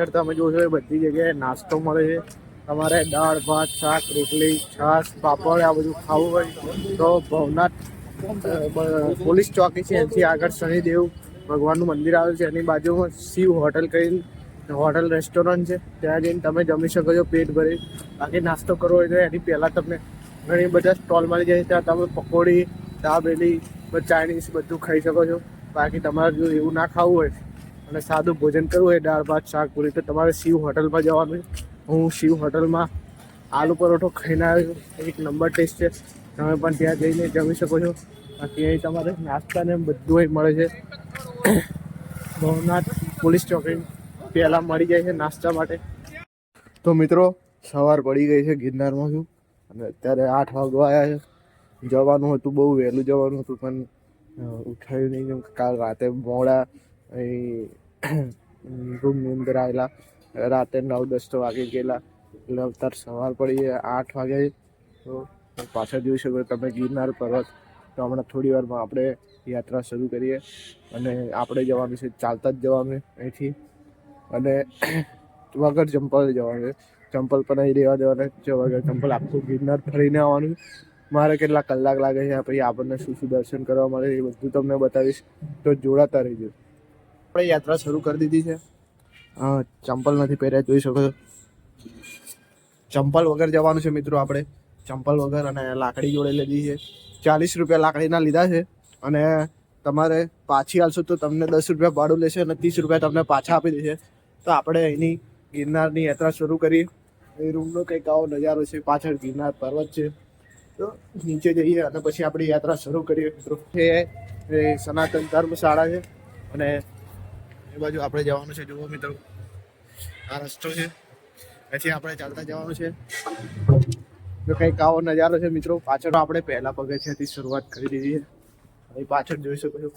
અત્યારે તમે જોશો એ બધી જગ્યાએ નાસ્તો મળે છે. તમારે દાળ, ભાત, શાક, રોટલી, છાશ, પાપડ, આ બધું ખાવું હોય તો ભવનાથ પોલીસ ચોકી છે. એનાથી આગળ શનિદેવ ભગવાનનું મંદિર આવેલું છે. એની બાજુમાં શિવ હોટલ કરીને હોટલ રેસ્ટોરન્ટ છે. ત્યાં જઈને તમે જમી શકો છો પેટ ભરી. બાકી નાસ્તો કરવો હોય તો એની પહેલાં તમને ઘણી બધા સ્ટોલ મળી જાય ત્યાં તમે પકોડી દાબેલી ચાઇનીઝ બધું ખાઈ શકો છો. બાકી તમારે જો એવું ના ખાવું હોય અને સાદું ભોજન કરવું હોય દાળ, ભાત, શાક, પૂરી. તો તમારે શિવ હોટલમાં જવાનું હું શિવ હોટલમાં આલુ પરોઠો ખાઈને આવ્યો. એક નંબર ટેસ્ટ છે. તમે પણ ત્યાં જઈને જમી શકો છો. બાકી અહીં તમારે નાસ્તાને બધું અહીં મળે છે. ભવનાથ પોલીસ ચોકી પહેલાં મળી જાય છે નાસ્તા માટે. તો મિત્રો, સવાર પડી ગઈ છે ગિરનારમાં છું અને અત્યારે આઠ વાગવા આવ્યા છે. જવાનું હતું, બહુ વહેલું જવાનું હતું, પણ ઉઠાયું નહીં. કેમ કાલ રાતે મોડા અહીં રૂમની અંદર આવેલા. રાતે નવ દસ તો વાગે ગયેલા. એટલે અવતાર સવાર પડી આઠ વાગે. તો પાછળ જોઈ શકો તમે ગિરનાર પર્વત. તો હમણાં થોડી વારમાં આપણે યાત્રા શરૂ કરીએ. અને આપણે જવાનું છે, ચાલતા જ જવાનું અહીંથી. અને વગર ચંપલ જવાનું ચંપલ પણ અહીં રહેવા દેવાના છે. વગર ચંપલ આખું ગિરનાર ફરીને આવવાનું મારે કેટલા કલાક લાગે છે પછી આપણને શું શું દર્શન કરવા મળે એ બધું તમને બતાવીશ. તો જોડાતા રહીજો. આપણે યાત્રા શરૂ કરી દીધી છે. ચંપલ નથી પહેર્યા, જોઈ શકો છો. ચંપલ વગર જવાનું છે મિત્રો આપણે. ચંપલ વગર અને લાકડી જોડે લીધી છે ચાલીસ રૂપિયા લાકડીના લીધા છે. અને તમારે પાછી આવશો તો તમને દસ રૂપિયા ભાડું લેશે અને ત્રીસ રૂપિયા તમને પાછા આપી દેશે. તો આપણે અહીંની ગિરનારની યાત્રા શરૂ કરીએ. એ રૂમનો કંઈક આવો નજારો છે. પાછળ ગિરનાર પર્વત છે. તો નીચે જઈએ અને પછી આપણી યાત્રા શરૂ કરીએ મિત્રો. એ સનાતન ધર્મશાળા છે. અને એ બાજુ આપણે જવાનું છે. જુઓ મિત્રો, આ રસ્તો છે. પછી આપણે ચાલતા જવાનું છે. તો કંઈક આવો નજારો છે મિત્રો, પાછળ આપણે પહેલા પગથિયાથી શરૂઆત કરી દીધી છે. અહીં પાછળ જોઈ શકો છો.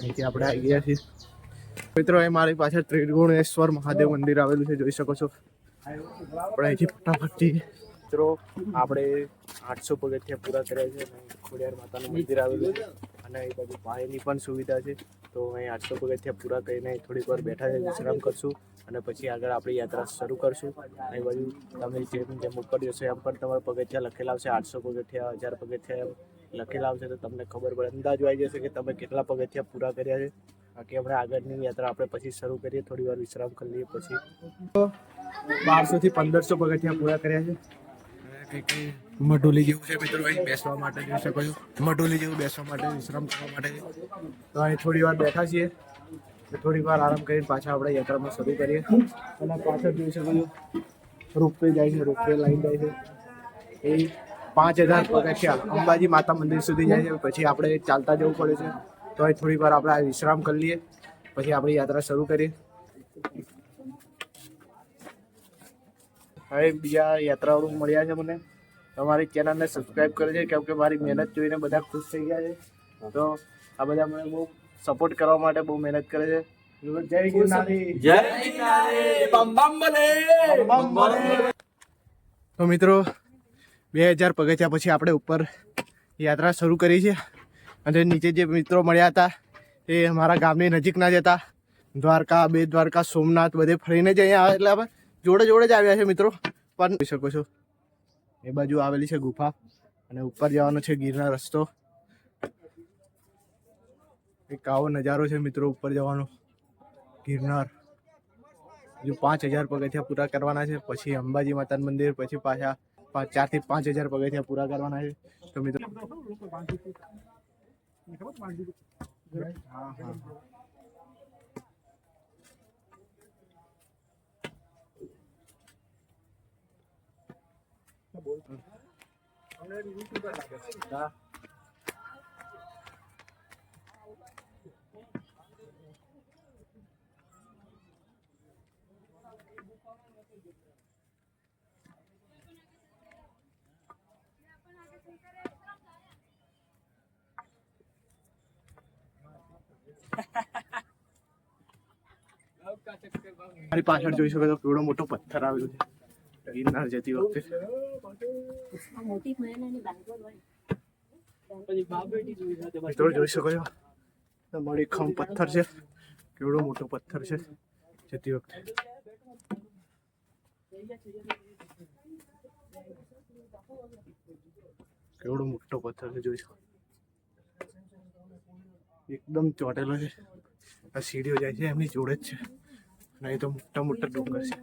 અહીંથી આપણે આવી ગયા છીએ. મિત્રો એ મારી પાછળ ત્રિગુણેશ્વર મહાદેવ મંદિર આવેલું છે, જોઈ શકો છો. આપણે અહીંથી ફટાફટ મિત્રો, આપણે આઠસો પગથિયા પૂરા કર્યા છે ખોડિયાર માતાનું મંદિર આવેલું છે. અને એ બાજુ પાણીની પણ સુવિધા છે. તો અહીં આઠસો પગથિયા પૂરા કરીને થોડીક વાર બેઠા વિશ્રામ કરશું અને પછી આગળ આપણી યાત્રા શરૂ કરશું. એ બાજુ તમે જેમ જેમ ઉપર જશો એમ પણ તમારા પગથિયા લખેલા આવશે, આઠસો પગથિયા, હજાર પગથિયા એમ લખેલા આવશે તો તમને ખબર પડે. અંદાજો આવી જશે કે તમે કેટલા પગથિયા પૂરા કર્યા છે. બાકી આપણે આગળની યાત્રા આપણે પછી શરૂ કરીએ, થોડી વાર વિશ્રામ કરી લઈએ પછી. બારસો થી પંદરસો પગથિયા પૂરા કર્યા છે. મઢોલી જેવું છે મિત્રો અહીં બેસવા માટે જોઈ શકો છો. મઢોલી જેવું બેસવા માટે વિશ્રામ કરવા માટે તો અહીં થોડી વાર બેઠા છીએ. થોડી વાર આરામ કરીને પાછા આપણે યાત્રામાં શરૂ કરીએ. અને પાછળ જોઈ શકો છો. રોપવે જાય છે, રોપવે લાઈન જાય છે. એ પાંચ હજાર પગથિયા અંબાજી માતા મંદિર સુધી જાય છે. પછી આપણે ચાલતા જવું પડે છે. તો અહીં થોડી વાર આપણે વિશ્રામ કરી લઈએ. પછી આપણી યાત્રા શરૂ કરીએ. હવે બીજા યાત્રાળુ મળ્યા છે મને. તમારી ચેનલને સબસ્ક્રાઇબ કરે છે કેમ કે મારી મહેનત જોઈને બધા ખુશ થઈ ગયા છે. તો આ બધા મને બહુ સપોર્ટ કરવા માટે બહુ મહેનત કરે છે. જય ગિરનારી. જય ગિરનારી. બમ બમ ભલે તો મિત્રો બે હજાર પગથિયા પછી આપણે ઉપર યાત્રા શરૂ કરી છે. અને નીચે જે મિત્રો મળ્યા હતા એ અમારા ગામની નજીકના જ હતા. દ્વારકા બે દ્વારકા સોમનાથ બધે ફરીને જ અહીંયા આવે એટલે આપણે જોડે જોડે જ આવ્યા છે મિત્રો. પણ જોઈ શકો છો. એ બાજુ આવેલી છે ગુફા અને ઉપર જવાનો છે ગીરના રસ્તો. એક આવો નજારો છે મિત્રો ઉપર જવાનો. ગિરનાર. હજુ પાંચ હજાર પગથિયા પૂરા કરવાના છે, પછી અંબાજી માતાનું મંદિર, પછી પાછા પાંચ ચારથી પાંચ હજાર પગથિયા પૂરા કરવાના છે. તો મિત્રો હા હા. મારી પાછળ જોઈ શકો છો કેવડો મોટો પથ્થર આવેલો છે ગિરનાર જતી વખતે જોઈ શકો છો મળી ખમ પથ્થર છે કેવડો મોટો પથ્થર છે જતી વખતે કેવડો મોટો પથ્થર છે જોઈ શકો એકદમ ચોટેલો છે આ સીડીઓ જાય છે એમની જોડે જ છે નહીં તો મોટા મોટા ડુંગર છે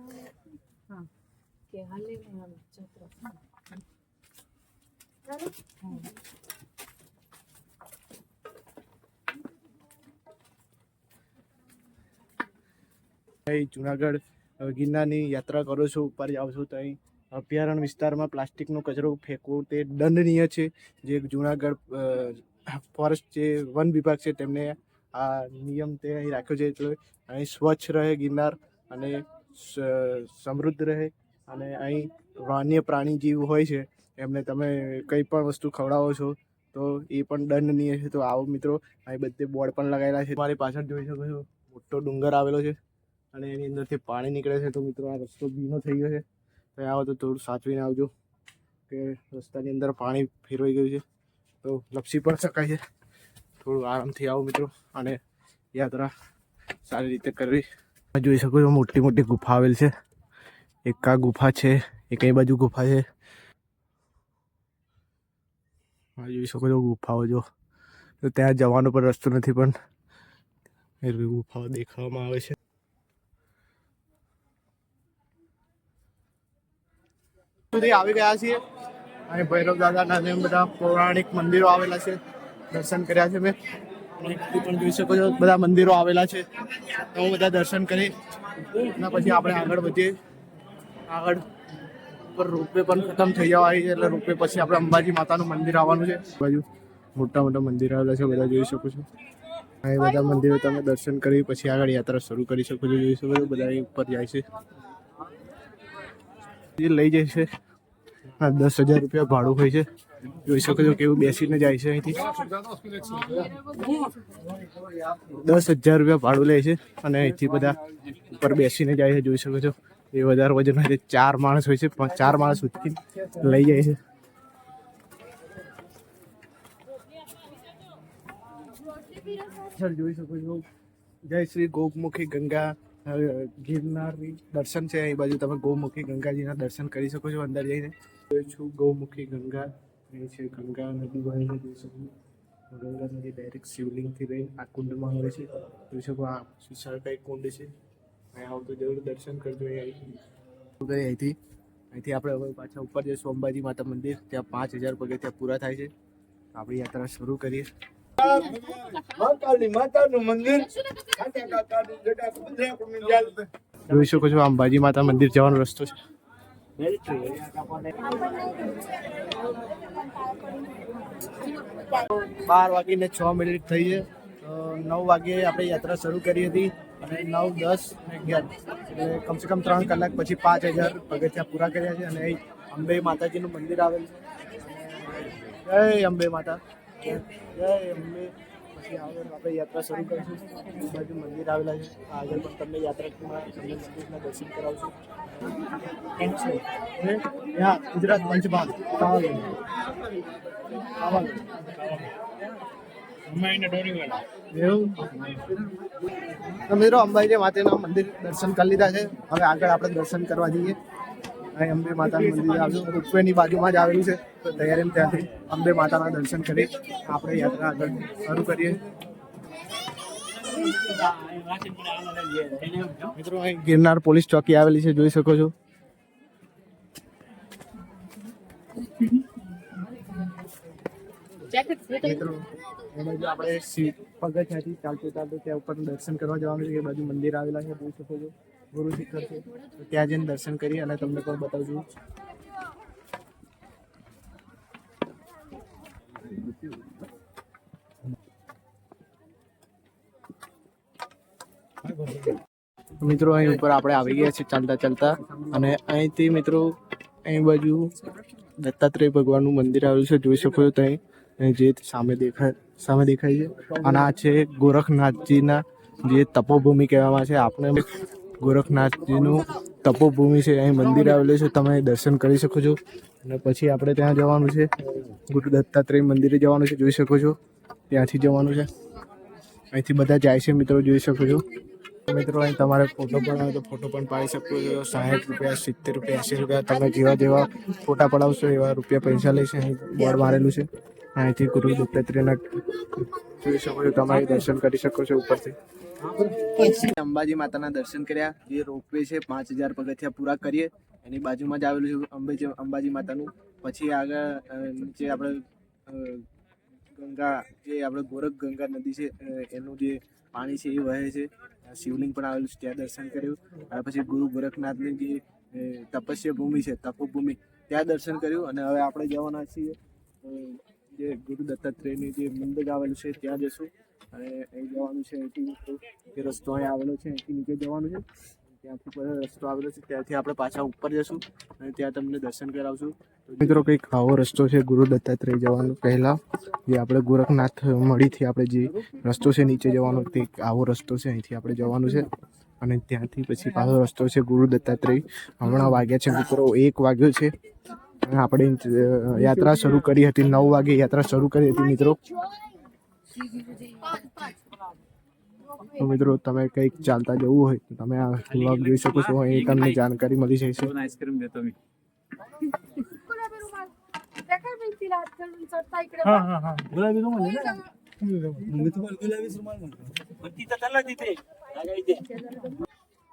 કે હાલે ને આમ અહીં જુનાગઢ ગિરનારની યાત્રા કરો છો, ઉપર જાઓ છો તો અહીં અભયારણ્ય વિસ્તારમાં પ્લાસ્ટિકનો કચરો ફેંકવો તે દંડનીય છે. જે જુનાગઢ ફોરેસ્ટ જે વન વિભાગ છે તેમને આ નિયમ તે અહીં રાખ્યો છે એટલે અહીં સ્વચ્છ રહે ગિરનાર અને સમૃદ્ધ રહે. અને અહીં વન્ય પ્રાણી જીવ હોય છે, એમને તમે કંઈ પણ વસ્તુ ખવડાવો છો, તો એ પણ દંડનીય છે. તો આવો મિત્રો, અહીં બધે બોર્ડ પણ લગાવેલા છે. મારી પાછળ જોઈ શકો છો, મોટો ડુંગર આવેલો છે અને એની અંદરથી પાણી નીકળે છે. તો મિત્રો, આ રસ્તો ભીનો થઈ ગયો છે. તો આવો તો થોડું સાચવીને આવજો કે રસ્તાની અંદર પાણી ફેરવાઈ ગયું છે. તો લપસી પણ શકાય છે. થોડું આરામથી આવો મિત્રો, અને યાત્રા સારી રીતે કરવી. જોઈ શકો છો, મોટી મોટી ગુફા આવેલ છે. એક આ ગુફા છે એક કઈ બાજુ ગુફા છે? જોઈ શકો છો ગુફાઓ જો. ત્યાં જવાનો પણ રસ્તો નથી પણ એ ગુફાઓ દેખાવામાં આવે છે. સુધી આવી ગયા છીએ. અહીં ભૈરવ દાદાના ને બધા પૌરાણિક મંદિરો આવેલા છે. દર્શન કર્યા છે મેં. પણ જોઈ શકો છો. બધા મંદિરો આવેલા છે. તો બધા દર્શન કરી અને પછી આપણે આગળ વધીએ. આગળ પર રોપવે પણ ખતમ થઈ જવા આવી છે, એટલે રોપવે પછી આપણે અંબાજી માતાનું મંદિર આવવાનું છે. બાજુ મોટા મોટા મંદિર આવેલા છે, બધા જોઈ શકો છો. આ બધા મંદિરો તમે દર્શન કરી, પછી આગળ યાત્રા શરૂ કરી શકો છો, જોઈ શકો છો, બધા ઉપર જાય છે. જે લઈ જાય છે. આ દસ હજાર રૂપિયા ભાડું હોય છે. જોઈ શકો છો કેવું બેસીને જાય છે અહીંથી. દસ હજાર રૂપિયા ભાડું લે છે, અને અહીંથી બધા ઉપર બેસીને જાય છે, જોઈ શકો છો. એ વધારે વજન હોય ચાર માણસ હોય છે ચાર માણસ ઉચકી લઈ જાય છે. સર જોઈ શકો છો. જય શ્રી ગોમુખી ગંગા ગિરનારની દર્શન છે એ બાજુ તમે ગૌમુખી ગંગાજીના દર્શન કરી શકો છો અંદર જઈને. જોઈ છું ગૌમુખી ગંગા એ છે ગંગા નદી વહે છે જોઈ શકો છો. ગંગા નદી ડાયરેક્ટ શિવલિંગથી લઈને આ કુંડમાં આવે છે. જોઈ શકો આ વિશાળકાય કુંડ છે. અહીં આવો જરૂર દર્શન કરજો અહીં અહીંથી. અહીંથી આપણે હવે પાછા ઉપર જઈશું અંબાજી માતા મંદિર. ત્યાં પાંચ હજાર પગથિયાં પૂરા થાય છે. આપણી યાત્રા શરૂ કરીએ. જોઈ શકો છો અંબાજી માતા મંદિર જવાનો રસ્તો છે. બાર વાગીને છ મિનિટ થઈ છે. નવ વાગે આપણે યાત્રા શરૂ કરી હતી. અને નવ દસ અને અગિયાર. એટલે કમસે કમ ત્રણ કલાક પછી પાંચ હજાર પગથિયાં પૂરા કર્યા છે અને અહીં અંબે માતાજીનું મંદિર આવેલ છે. જય અંબે માતા. જય અંબે. પછી આગળ આપણે યાત્રા શરૂ કરીશું. એ બાજુ મંદિર આવેલા છે. આગળ પણ તમને યાત્રામાં તમને મંદિરના દર્શન કરાવશું. છે? ગુજરાત પંચભાગ. આવા એવું તો મિત્રો અંબાજી માતાના મંદિર દર્શન કરી લીધા છે. હવે આગળ આપણે દર્શન કરવા જઈએ. અહીં અંબે માતાનું મંદિર આવ્યું રૂપવેની બાજુમાં જ આવેલું છે. તો તૈયારી ત્યાંથી અંબે માતાના દર્શન કરી આપણે યાત્રા આગળ શરૂ કરીએ. મિત્રો, અહીં ગિરનાર પોલીસ ચોકી આવેલી છે. જોઈ શકો છો. મિત્રો, એ બાજુ આપણે પગથિયાથી ચાલતું ચાલતું ત્યાં ઉપર દર્શન કરવા જવાનું છે. એ બાજુ મંદિર આવેલા છે જોઈ શકો છો. ગુરુ શિખર છે. ત્યાં જઈને દર્શન કરી અને તમને પણ બતાવજો. મિત્રો, અહીં ઉપર આપણે આવી ગયા છીએ ચાલતા ચાલતા. અને અહીંથી મિત્રો, અહીં બાજુ દત્તાત્રેય ભગવાનનું મંદિર આવેલું છે. જોઈ શકો છો ત્યાં જે સામે દેખાય સામે દેખાય છે. અને આ છે ગોરખનાથજીના જે તપોભૂમિ કહેવામાં છે. આપણે ગોરખનાથજીનું તપોભૂમિ છે, અહીં મંદિર આવેલું છે. તમે દર્શન કરી શકો છો. અને પછી આપણે ત્યાં જવાનું છે. ગુરુ દત્તાત્રેય મંદિરે જવાનું છે, જોઈ શકો છો. ત્યાંથી જવાનું છે. અહીંથી બધા જાય છે મિત્રો, જોઈ શકો છો. મિત્રો, અહીં તમારે ફોટો પણ આવે તો ફોટો પણ પાડી શકો છો. સાઠ રૂપિયા, સિત્તેર રૂપિયા એંસી રૂપિયા. તમે જેવા જેવા ફોટા પડાવશો એવા રૂપિયા પૈસા લેશે. અહીં બોર્ડ મારેલું છે. અહીંથી ગુરુ દત્તાત્રેયના જોઈ શકો છો તમારે દર્શન કરી શકો છો ઉપરથી. અંબાજી માતાના દર્શન કર્યા. જે રોપવે છે, પાંચ હજાર પગથિયા પૂરા કરીએ. એની બાજુમાં જ આવેલું છે અંબાજી અંબાજી માતાનું. પછી આગળ જે આપણે ગંગા, જે આપણે ગોરખ ગંગા નદી છે એનું જે પાણી છે એ વહે છે. શિવલિંગ પણ આવેલું છે, ત્યાં દર્શન કર્યું. અને પછી ગુરુ ગોરખનાથની જે તપસ્યા ભૂમિ છે, તપોભૂમિ, ત્યાં દર્શન કર્યું. અને હવે આપણે જવાના છીએ જે ગુરુ દત્તાત્રેયની જે મંદિર આવેલું છે, ત્યાં જશું. અને અહીં જવાનું છે અહીંથી જે રસ્તો અહીં આવેલો છે, અહીંથી નીચે જવાનું છે. ત્યાંથી પછી રસ્તો આવેલો છે, ત્યાંથી આપણે પાછા ઉપર જશું અને ત્યાં તમને દર્શન કરાવશું. મિત્રો, કંઈક આવો રસ્તો છે ગુરુ દત્તાત્રેય જવાનો પહેલાં, જે આપણે ગોરખનાથ મળીથી આપણે જે રસ્તો છે નીચે જવાનો, તે આવો રસ્તો છે, અહીંથી આપણે જવાનું છે. અને ત્યાંથી પછી પાછો રસ્તો છે ગુરુ દત્તાત્રેય. હમણાં વાગ્યા છે મિત્રો, એક વાગ્યો છે. આપણે યાત્રા શરૂ કરી હતી નવ વાગે યાત્રા શરૂ કરી હતી મિત્રો. તો મિત્રો તમે કંઈક ચાલતા જવું હોય તો તમે આ વ્લોગ જોઈ શકો છો. એ તમને જાણકારી મળી જશે આઈસ્ક્રીમ દેતો મેં ગુલાબી રૂમાલ ગુલાબી રૂમાલ.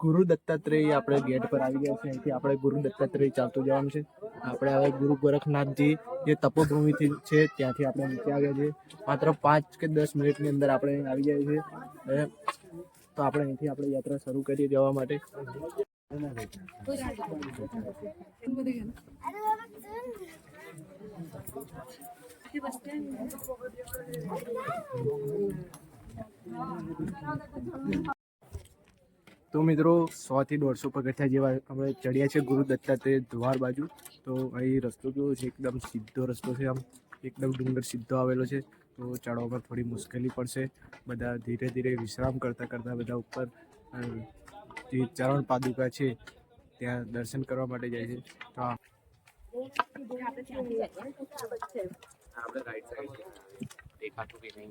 ગુરુ દત્તાત્રેય આપણે ગેટ પર આવી ગયા છે અહીંથી આપણે ગુરુ દત્તાત્રેય ચાલતું જવાનું છે. આપણે હવે ગુરુ ગોરખનાથજી જે તપોભૂમિથી છે, ત્યાંથી આપણે નીચે આવ્યા છીએ. માત્ર પાંચ કે દસ મિનિટની અંદર આપણે આવી ગયા છીએ. તો આપણે અહીંથી આપણે યાત્રા શરૂ કરીએ જવા માટે. તો મિત્રો સોથી દોઢસો પગથિયા જેવા આપણે ચડ્યા છે ગુરુ દત્તાત્રેય દ્વાર બાજુ. તો અહીં રસ્તો કેવો છે? એકદમ સીધો રસ્તો છે આમ. એકદમ ડુંગર સીધો આવેલો છે. તો ચડવામાં થોડી મુશ્કેલી પડશે. બધા ધીરે ધીરે વિશ્રામ કરતાં કરતાં બધા ઉપર જે ચરણ પાદુકા છે, ત્યાં દર્શન કરવા માટે જાય છે. તો આપણે દેખાતું કે નહીં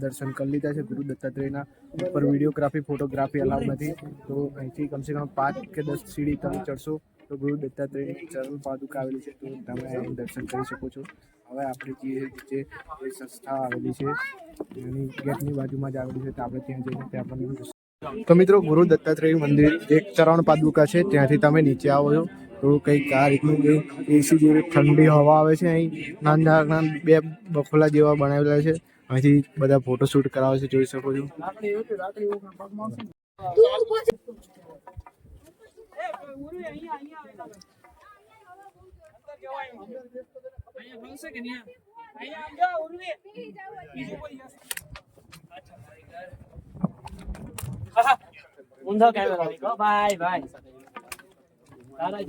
દર્શન કરી લીધા છે ગુરુ દત્તાત્રેયના. ઉપર વિડીયોગ્રાફી ફોટોગ્રાફી અલાઉ નથી. તો અહીંથી કમસે કમ પાંચ કે દસ સીડી તમે ચડશો તો ગુરુ દત્તાત્રેયની ચરણ પાદુકા આવેલી છે તો તમે અહીં દર્શન કરી શકો છો. હવે આપણી જે જે જે સંસ્થા આવેલી છે. એની ગેટની બાજુમાં જ આવેલી છે તો આપણે ત્યાં જઈને ત્યાં પણ તો મિત્રો, ગુરુ દત્તાત્રેય મંદિર એક ચરણ પાદુકા છે. ત્યાંથી તમે નીચે આવો છો. તો કંઈક આ રીતનું જે એસી જેવી ઠંડી હવા આવે છે અહીં. નાના નાના બે બખોલા જેવા બનાવેલા છે. અહીંથી બધા ફોટોશૂટ કરાવે છે જોઈ શકો છો. ઊંધો કેમેરો બાય બાય. તારા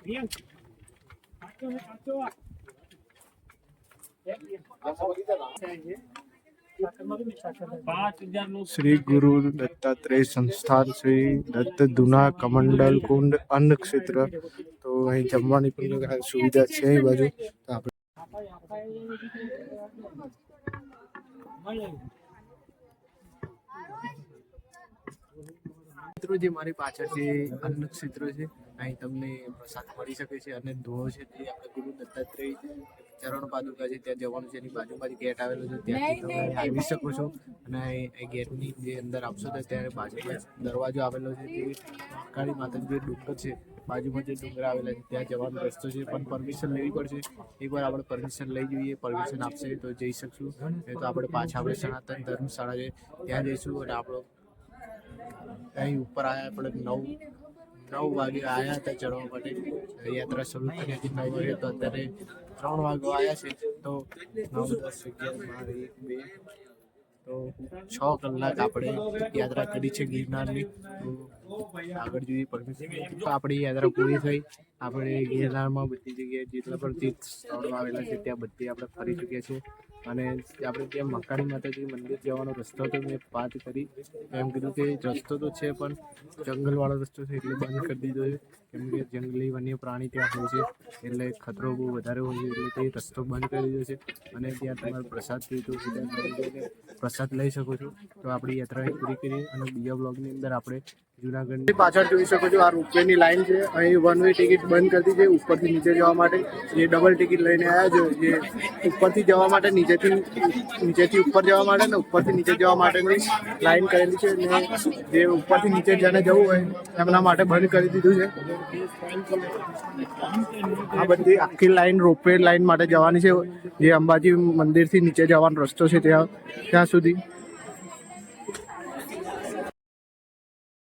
પ્રિયંક કાચો હે કાચો પાંચ હજારનું શ્રી ગુરુ દત્તાત્રેય સંસ્થાન શ્રી દત્ત દુના કમંડલ કુંડ અન્ન ક્ષેત્ર. તો અહીં જમવાની પણ સુવિધા છે એ બાજુ. આપણે જે મારી પાછળ જે અન્ન ક્ષેત્ર છે, અહીં તમને પ્રસાદ મળી શકે છે અને ધોળો છે તે આપણે ગુરુ દત્તાત્રેય ચરણ પાદુકા છે ત્યાં જવાનું છે એની બાજુમાં જ ગેટ આવેલો છે ત્યાંથી તમે આવી શકો છો. અને એ ગેટની જે અંદર આવશો તો ત્યારે બાજુમાં દરવાજો આવેલો છે તે કાળી માતાજી જે ડુંગર છે બાજુમાં જે ડુંગર આવેલા છે ત્યાં જવાનો રસ્તો છે પણ પરમિશન લેવી પડશે. એકવાર આપણે પરમિશન લઈ જોઈએ પરમિશન આપશે તો જઈ શકશું. નહીં તો આપણે પાછા આપણે સનાતન ધર્મશાળા છે ત્યાં જઈશું અને આપણો અહીં ઉપર આવ્યા આપણે નવ નવ વાગે આવ્યા હતા ચડવા માટે. યાત્રા શરૂ કરી હતી નવ વાગે તો અત્યારે ત્રણ વાગે આવ્યા છે, તો નવ, દસ અગિયાર બાર બે. તો છ કલાક આપણે યાત્રા કરી છે ગિરનારની. તો આગળ જોઈએ આપણી યાત્રા પૂરી થઈ. આપણે ગિરનારમાં બધી જગ્યાએ જેટલા પણ તીર્થ સ્થળો આવેલા છે, ત્યાં બધી આપણે ફરી ચૂક્યા છીએ. અને આપણે ત્યાં મકાણી માતાજી મંદિર જવાનો રસ્તો તો મેં વાત કરી. એમ કીધું કે રસ્તો તો છે, પણ જંગલવાળો રસ્તો છે એટલે બંધ કરી દીધો છે. કેમ કે જંગલી વન્ય પ્રાણી ત્યાં હોય છે, એટલે ખતરો બહુ વધારે હોય છે, એટલે તે રસ્તો બંધ કરી દીધો છે. અને ત્યાં તમારે પ્રસાદ જઈને પ્રસાદ લઈ શકો છો. તો આપણી યાત્રા પૂરી કરી અને બીજા બ્લોગની અંદર આપણે જુનાગઢની. પાછળ જોઈ શકો છો, આ રૂપિયાની લાઈન છે. અહીં વન વે ટિકિટ બંધ કરી છે, ઉપરથી નીચે જવા માટે. જે ડબલ ટિકિટ લઈને આવ્યા છે, જે ઉપરથી જવા માટે, નીચેથી નીચેથી ઉપર જવા માટે ને ઉપરથી નીચે જવા માટેની લાઈન કરેલી છે. ને જે ઉપરથી નીચે જેને જવું હોય, એમના માટે બંધ કરી દીધું છે. આ બધી આખી લાઈન રોપવે લાઈન માટે જવાની છે. જે અંબાજી મંદિરથી નીચે જવાનો રસ્તો છે ત્યાં ત્યાં સુધી.